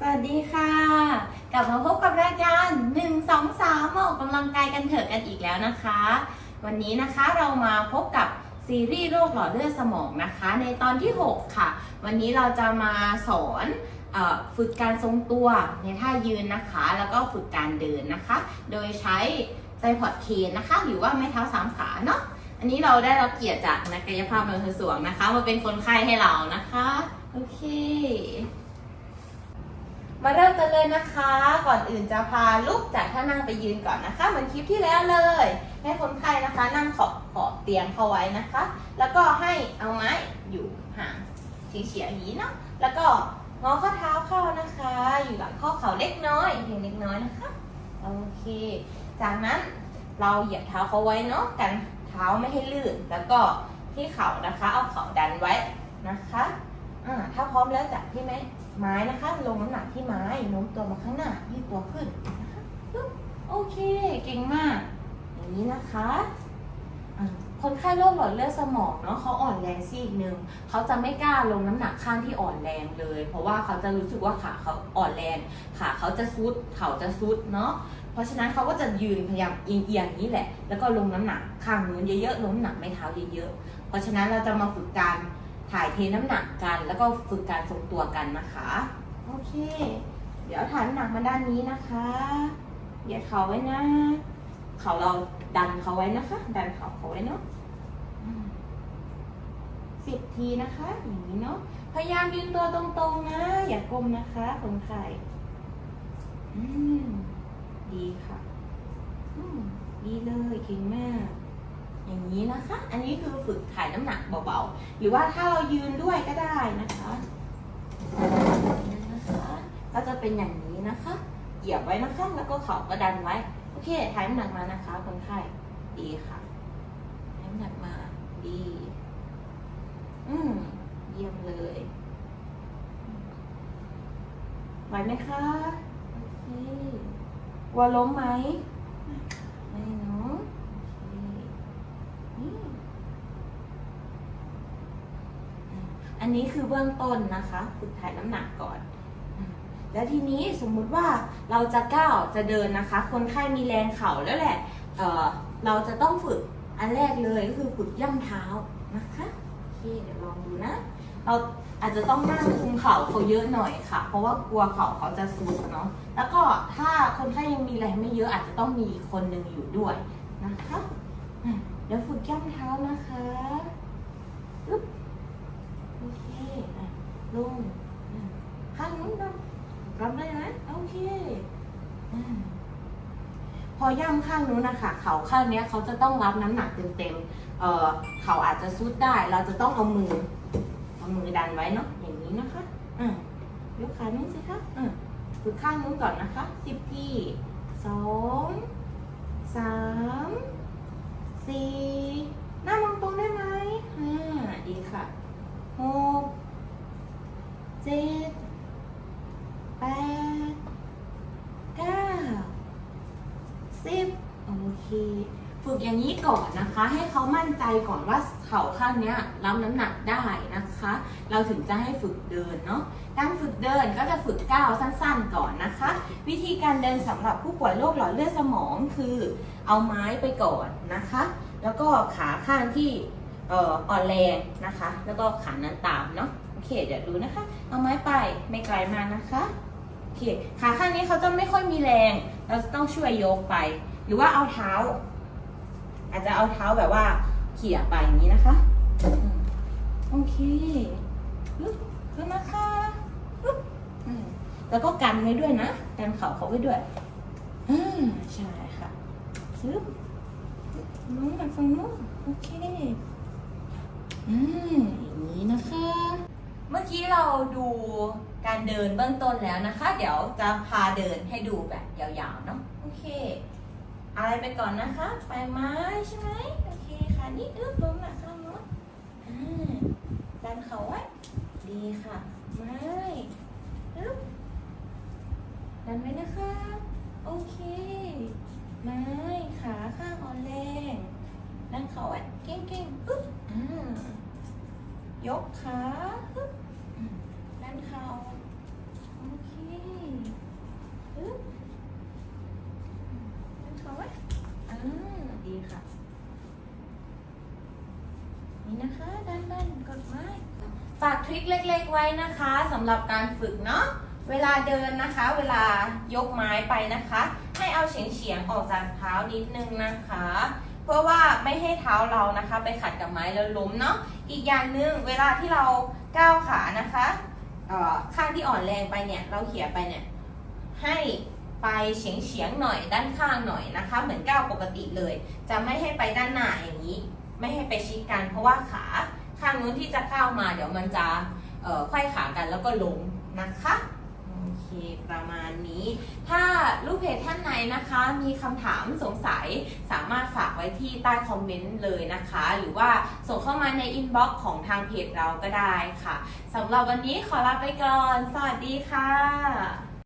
สวัสดีค่ะ กลับมาพบกับรายการ 1 2 3ออกกำลังกายกันเถอะกันอีกแล้วนะคะ วันนี้นะคะเรามาพบกับซีรีส์โรคหลอดเลือดสมองนะคะ ในตอนที่ 6 ค่ะ วันนี้เราจะมาสอนอฝึกการทรงตัวในท่ายืนนะคะ แล้วก็ฝึกการเดินนะคะ โดยใช้ไซพอดเคนนะคะ หรือว่าไม้เท้าสามขาเนาะอันนี้เราได้รับเกียรติจากนักกายภาพบำรุงสวงนะคะ มาเป็นคนไข้ให้เรานะคะ โอเค มาเริ่มกันเลยนะคะ ก่อนอื่นจะพาลุกจากท่านั่งไปยืนก่อนนะคะ เหมือนคลิปที่แล้วเลย ให้คนไข้นะคะนั่งขอบขอบเตียงเข้าไว้นะคะ แล้วก็ให้เอาไม้อยู่ห่างเฉียงๆอย่างนี้เนาะ แล้วก็งอข้อเท้าเข้านะคะ อยู่หลังข้อเข่าเล็กน้อยเพียงเล็กน้อยนะคะ โอเค จากนั้นเราเหยียบเท้าเขาไว้เนาะกันเท้าไม่ให้ลื่น แล้วก็ที่เข่านะคะ เอาเข่าดันไว้นะคะ อ่าถ้าพร้อมแล้วจับที่ไม้ไม้นะคะ ลงน้ำหนักที่ไม้โน้มตัวมาข้างหน้ายืดตัวขึ้นนะคะปึ๊บโอเคเก่งมาก อย่างนี้นะคะอ่าคนไข้โรคหลอดเลือดสมองเนาะเขาอ่อนแรงซีกหนึ่งเขาจะไม่กล้าลงน้ำหนักข้างที่อ่อนแรงเลย เพราะว่าเขาจะรู้สึกว่าขาเขาอ่อนแรงขาเขาจะซุดเข่าจะซุดเนาะเพราะฉะนั้นเขาก็จะยืนพยายามเอียงๆอย่างนี้แหละ แล้วก็ลงน้ำหนักข้างนู้นเยอะๆลงน้ำหนักไม่เท้าเยอะๆเพราะฉะนั้นเราจะมาฝึกการ ถ่ายเทน้ำหนักกัน แล้วก็ฝึกการทรงตัวกันนะคะ โอเค เดี๋ยวถ่ายน้ำหนักมาด้านนี้นะคะเหยียดเขาไว้นะ เขาเราดันเขาไว้นะคะ ดันเขาเขาไว้เนาะสิบทีนะคะ อย่างนี้เนาะ พยายามยืนตัวตรงๆนะ อย่ากลมนะคะคนไข้ดีค่ะ ดีเลยเก่งมาก นี้นะคะ อันนี้คือฝึกถ่ายน้ำหนักเบาๆ หรือว่าถ้าเรายืนด้วยก็ได้นะคะนะคะ ก็จะเป็นอย่างนี้นะคะ เหยียบไว้นะคะ แล้วก็เข่าก็ดันไว้ โอเค ถ่ายน้ำหนักมานะคะคนไข้ ดีค่ะถ่ายน้ำหนักมา ดี อืมเยี่ยมเลยไหวไหมคะ โอเคกลัวล้มไหมเนาะโอเคนี่ อันนี้คือเบื้องต้นนะคะฝึกถ่ายน้ำหนักก่อน แล้วทีนี้สมมุติว่าเราจะก้าวจะเดินนะคะ คนไข้มีแรงเข่าแล้วแหละเเราจะต้องฝึกอันแรกเลยก็คือฝึกย่ำเท้านะคะโอเคเดี๋ยวลองดูนะ เราอาจจะต้องนั่งคุมเข่าเขาเยอะหน่อยค่ะ เพราะว่ากลัวเข่าเขาจะซุดเนาะแล้วก็ถ้าคนไข้ยังมีแรงไม่เยอะอาจจะต้องมีคนหนึ่งอยู่ด้วยนะคะเดี๋ยวฝึกย่ำเท้านะคะปึ๊บโอเคอะ ลงข้างนู้นนรับได้ไหมโอเคอพอย่ำข้างนู้นนะคะเขาข้างนี้เขาจะต้องรับน้ำหนักเต็มๆเเขาอาจจะซุดได้ เราจะต้องเอามือเอามือดันไว้เนาะอย่างนี้นะคะอะยกขานี้สิคะอะฝึกข้างนู้นก่อนนะคะสิบทีสองสามสี่หน้ามองตรงได้ไหมห้าดีค่ะหกเจ็ดแปดเก้าสิบโอ เค ฝึกอย่างนี้ก่อนนะคะ ให้เขามั่นใจก่อนว่าเข่าข้างนี้รับน้ำหนักได้นะคะ เราถึงจะให้ฝึกเดินเนาะการฝึกเดินก็จะฝึกก้าวสั้นๆก่อนนะคะ วิธีการเดินสำหรับผู้ป่วยโรคหลอดเลือดสมองคือเอาไม้ไปก่อนนะคะ แล้วก็ขาข้างที่อ่ออ่อนแรงนะคะ แล้วก็ขานั้นตามเนาะโอเค เดี๋ยวดูนะคะ เอาไม้ไปไม่ไกลมากนะคะโอเคขาข้างนี้เขาจะไม่ค่อยมีแรง เราจะต้องช่วยยกไป หรือว่าเอาเท้า อาจจะเอาเท้าแบบว่าเขี่ยไปอย่างนี้นะคะ โอเคลุกขึ้นนะคะแล้วก็กันไว้ด้วยนะกันเข่าเขาไว้ด้วยอ่าใช่ค่ะซึบนู้นมาฝั่งนู้นโอเคอืมอย่างนี้นะคะ เมื่อกี้เราดูการเดินเบื้องต้นแล้วนะคะ เดี๋ยวจะพาเดินให้ดูแบบยาวๆเนาะโอเค อะไรไปก่อนนะคะไปไม้ใช่ไหมโอเคค่ะ นี่อึ๊บลงหนักข้างโน้นดันเขาไว้ดีค่ะ ไม้ปึ๊บดันไว้นะคะ โอเค ไม้ขาข้างอ่อนแรงดันเขาไว้เก่งๆปึ๊บยกขาปึ๊บดันเขาโอเคปึ๊บเป็นเขาไว้อ่าดีค่ะ นี่นะคะด้านด้านกดไม้ฝากทริคเล็กๆไว้นะคะสำหรับการฝึกเนาะเวลาเดินนะคะ เวลายกไม้ไปนะคะ ให้เอาเฉียงๆออกจากเท้านิดนึงนะคะ เพื่อว่าไม่ให้เท้าเรานะคะ ไปขัดกับไม้แล้วล้มเนาะอีกอย่างหนึ่งเวลาที่เราก้าวขานะคะข้างที่อ่อนแรงไปเนี่ยเราเขี่ยไปเนี่ยให้ไปเฉียงเฉียงๆหน่อยด้านข้างหน่อยนะคะ เหมือนก้าวปกติเลย จะไม่ให้ไปด้านหน้าอย่างนี้ ไม่ให้ไปชิดกัน เพราะว่าขาข้างนู้นที่จะก้าวมา เดี๋ยวมันจะไขว้ขากันแล้วก็ล้มนะคะโอเคประมาณนี้ ถ้าลูกเพจท่านไหนนะคะ มีคำถามสงสัยสามารถฝากไว้ที่ใต้คอมเมนต์เลยนะคะ หรือว่าส่งเข้ามาในอินบ็อกซ์ของทางเพจเราก็ได้ค่ะสำหรับวันนี้ขอลาไปก่อน สวัสดีค่ะ